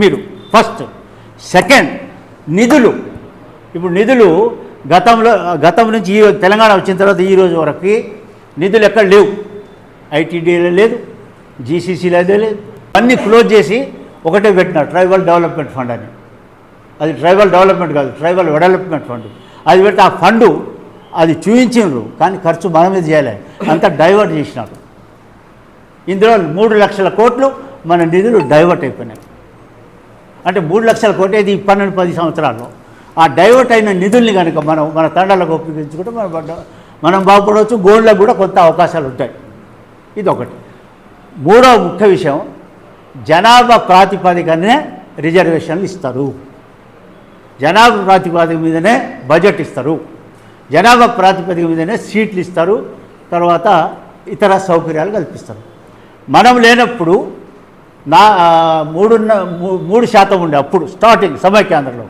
మీరు first. Second నిధులు. ఇప్పుడు నిధులు గతంలో గతం నుంచి ఈ తెలంగాణ వచ్చిన తర్వాత ఈ రోజు వరకు నిధులు ఎక్కడ లేవు. ఐటీడీలో లేదు జీసీసీలో అదే లేదు. అన్నీ క్లోజ్ చేసి ఒకటే పెట్టినారు ట్రైబల్ డెవలప్మెంట్ ఫండ్ అని. అది ట్రైబల్ డెవలప్మెంట్ కాదు ట్రైబల్ డెవలప్మెంట్ ఫండ్. అది పెడితే ఆ ఫండు అది చూపించిండ్రు కానీ ఖర్చు మన మీద చేయాలి. అంతా డైవర్ట్ చేసినారు. ఇందులో మూడు లక్షల కోట్లు మన నిధులు డైవర్ట్ అయిపోయినాయి. అంటే మూడు లక్షల కోట్లు ఇది పన్నెండు పది సంవత్సరాల్లో. ఆ డైవర్ట్ అయిన నిధుల్ని కనుక మనం మన తండాలకు ఉపయోగించుకుంటే మనం మనం బాగుపడవచ్చు గోల్డ్లకు కూడా కొంత అవకాశాలు ఉంటాయి. ఇది ఒకటి మూడవ ముఖ్య విషయం జనాభా ప్రాతిపదికనే రిజర్వేషన్లు ఇస్తారు. జనాభా ప్రాతిపదిక మీదనే బడ్జెట్ ఇస్తారు. జనాభా ప్రాతిపదిక మీదనే సీట్లు ఇస్తారు. తర్వాత ఇతర సౌకర్యాలు కల్పిస్తారు. మనం లేనప్పుడు నా మూడున్న మూ- మూడు శాతం ఉండే అప్పుడు స్టార్టింగ్ సమైక్యాంధ్రలో